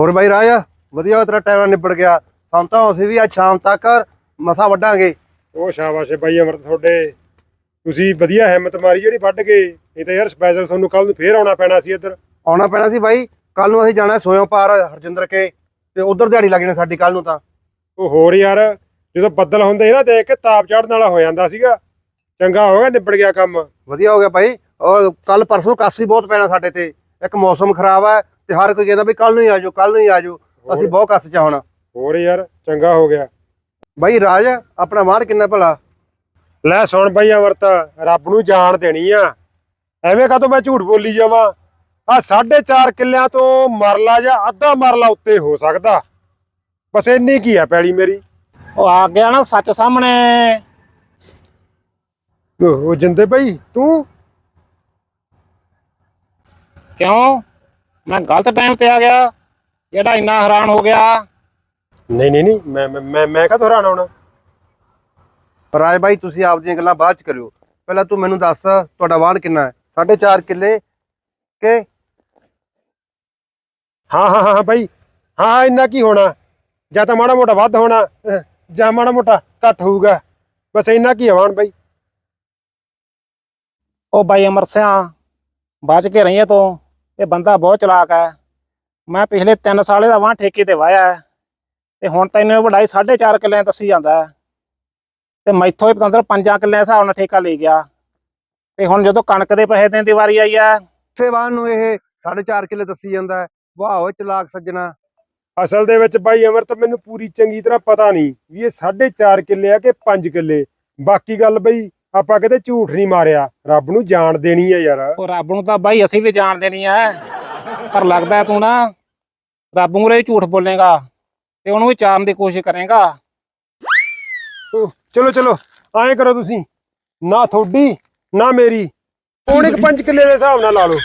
ਹੋਰ ਬਾਈ ਰਾਜ ਵਧੀਆ ਤੇਰਾ ਟਾਈਮ ਨਿਬੜ ਗਿਆ। ਸਾਨੂੰ ਤਾਂ ਅਸੀਂ ਵੀ ਅੱਜ ਸ਼ਾਮ ਤੱਕ ਮਸਾ ਵੱਢਾਂਗੇ। ਉਹ ਸ਼ਾਬਾਸ਼ ਬਾਈ ਅਮਰਤ ਤੁਹਾਡੇ। ਤੁਸੀਂ ਵਧੀਆ ਹਿੰਮਤ ਮਾਰੀ ਜਿਹੜੀ ਵੱਢ ਗਏ ਇਹ ਤਾਂ ਯਾਰ ਸਪੈਸ਼ਲ ਤੁਹਾਨੂੰ ਕੱਲ ਨੂੰ ਫੇਰ ਆਉਣਾ ਪੈਣਾ ਸੀ ਇੱਧਰ। ਆਉਣਾ ਪੈਣਾ ਸੀ ਬਾਈ। ਕੱਲ ਨੂੰ ਅਸੀਂ ਜਾਣਾ ਸੋਇਓ ਪਾਰ ਹਰਜਿੰਦਰ ਕੇ। ਤੇ ਉਧਰ ਦਿਹਾੜੀ ਲੱਗਣੀ ਸਾਡੀ ਕੱਲ ਨੂੰ ਤਾਂ। ਉਹ ਹੋਰ ਯਾਰ ਜਦੋਂ ਬੱਦਲ ਹੁੰਦੇ ਸੀ ਨਾ ਦੇਖ ਕੇ ਤਾਪ ਚੜਨ ਵਾਲਾ ਹੋ ਜਾਂਦਾ ਸੀਗਾ। ਚੰਗਾ ਹੋ ਗਿਆ ਨਿਬੜ ਗਿਆ ਕੰਮ। ਵਧੀਆ ਹੋ ਗਿਆ ਬਾਈ। ਔਰ ਕੱਲ ਪਰਸੋਂ ਕੱਸ ਬਹੁਤ ਪੈਣਾ ਸਾਡੇ ਤੇ। ਇੱਕ ਮੌਸਮ ਖਰਾਬ ਹੈ ਤੇ ਹਰ ਕੋਈ ਕਹਿੰਦਾ ਵੀ ਕੱਲ ਨੂੰ ਹੀ ਆਜੋ ਕੱਲ ਨੂੰ ਹੀ ਆਜੋ ਅਸੀਂ ਬਹੁਤ ਕੱਸ ਚ ਹੁਣ। ਹੋਰ ਯਾਰ ਚੰਗਾ ਹੋ ਗਿਆ। ਬਾਈ ਰਾਜ ਆਪਣਾ ਵਾੜ ਕਿੰਨਾ ਭਲਾ? ਲੈ ਸੁਣ ਬਈ ਅਮਰਤ ਰੱਬ ਨੂੰ ਜਾਣ ਦੇਣੀ ਆ। ਐਵੇਂ ਕਾਹਤੋਂ ਮੈਂ ਝੂਠ ਬੋਲੀ ਜਾਵਾਂ? ਆ 4.5 ਕਿੱਲਿਆਂ ਤੋਂ ਮਰਲਾ ਜਾਂ ਅੱਧਾ ਮਰਲਾ ਉੱਤੇ ਹੋ ਸਕਦਾ। ਬਸ ਇੰਨੀ ਕੀ ਆ ਪੈਲੀ ਮੇਰੀ? ਉਹ ਆ ਗਿਆ ਨਾ ਸੱਚ ਸਾਹਮਣੇ। ਉਹ ਉਹ ਜਿੰਦੇ ਭਾਈ ਤੂੰ? ਕਿਉਂ? ਮੈਂ ਗਲਤ ਟਾਈਮ ਤੇ ਆ ਗਿਆ ਜਿਹੜਾ ਇੰਨਾ ਹੈਰਾਨ ਹੋ ਗਿਆ। ਨਹੀਂ ਨਹੀਂ ਨਹੀਂ ਮੈਂ ਮੈਂ- ਮੈਂ ਮੈਂ ਕਾ ਹੈਰਾਨ ਆਉਣਾ ਰਾਜ ਬਾਈ ਤੁਸੀਂ ਆਪਦੀਆਂ ਗੱਲਾਂ ਬਾਅਦ ਚ ਕਰਿਓ। ਪਹਿਲਾਂ ਤੂੰ ਮੈਨੂੰ ਦੱਸ ਤੁਹਾਡਾ ਵਾੜ ਕਿੰਨਾ ਹੈ? 4.5 ਕਿੱਲੇ ਕਿ ਹਾਂ ਹਾਂ ਹਾਂ ਭਾਈ ਹਾਂ ਇੰਨਾ ਕੀ ਹੋਣਾ? ਜਾਂ ਤਾਂ ਮਾੜਾ ਮੋਟਾ ਵੱਧ ਹੋਣਾ ਅਹ, ਜਾਂ ਮਾੜਾ ਮੋਟਾ ਘੱਟ ਹੋਊਗਾ। ਬਸ ਇੰਨਾ ਕੀ ਹਵਾਨ ਭਾਈ ਉਹ ਬਾਈ ਅਮਰ ਸਿਆਂ ਬਚ ਕੇ ਰਹੀਏ ਤੂੰ। ਇਹ ਬੰਦਾ ਬਹੁਤ ਚਲਾਕ ਹੈ। ਮੈਂ ਪਿਛਲੇ 3 ਸਾਲੇ ਦਾ ਵਾਂ ਠੇਕੇ ਤੇ ਵਾਇਆ ਹੈ ਤੇ ਹੁਣ ਤੈਨੂੰ ਇਹ ਵਡਾਈ 4.5 ਕਿੱਲਿਆਂ ਦੱਸੀ ਜਾਂਦਾ ਹੈ। ਤੇ ਮੈਥੋਂ ਹੀ ਪਤੰਦਰ 5 ਕਿੱਲਿਆਂ ਹਿਸਾਬ ਨਾਲ ਠੇਕਾ ਲੈ ਗਿਆ। ਤੇ ਹੁਣ ਜਦੋਂ ਕਣਕ ਦੇ ਪੈਸੇ ਦੇਣ ਦੀ ਵਾਰੀ ਆਈ ਹੈ ਇਸੇ ਵਾਹਨ ਨੂੰ ਇਹ 4.5 ਕਿੱਲੇ ਦੱਸੀ ਜਾਂਦਾ ਵਾਹ ਓਏ ਚਲਾਕ ਸੱਜਣਾ। ਅਸਲ ਦੇ ਵਿੱਚ ਭਾਈ ਅਮਰਤ ਮੈਨੂੰ ਪੂਰੀ ਚੰਗੀ ਤਰ੍ਹਾਂ ਪਤਾ ਨਹੀਂ ਵੀ ਇਹ 4.5 ਕਿੱਲੇ ਆ ਕਿ 5 ਕਿੱਲੇ। ਬਾਕੀ ਗੱਲ ਬਈ ਆਪਾਂ ਕਿਤੇ ਝੂਠ ਨਹੀਂ ਮਾਰਿਆ ਰੱਬ ਨੂੰ ਜਾਣ ਦੇਣੀ ਹੈ ਯਾਰ। ਉਹ ਰੱਬ ਨੂੰ ਤਾਂ ਬਾਈ ਅਸੀਂ ਵੀ ਜਾਣ ਦੇਣੀ ਐ ਪਰ ਲੱਗਦਾ ਹੈ ਤੂੰ ਨਾ ਰੱਬ ਮੂਰੇ ਝੂਠ ਬੋਲੇਗਾ ਤੇ ਉਹਨੂੰ ਵੀ ਚਾਰਨ ਦੀ ਕੋਸ਼ਿਸ਼ ਕਰੇਗਾ। ਉਹ, ਚਲੋ ਚਲੋ ਐਂ ਕਰੋ ਤੁਸੀਂ। ਨਾ ਤੁਹਾਡੀ ਨਾ ਮੇਰੀ। ਪੌਣੇ ਕੁ 5 ਕਿੱਲੇ ਦੇ ਹਿਸਾਬ ਨਾਲ ਲਾ ਲਓ।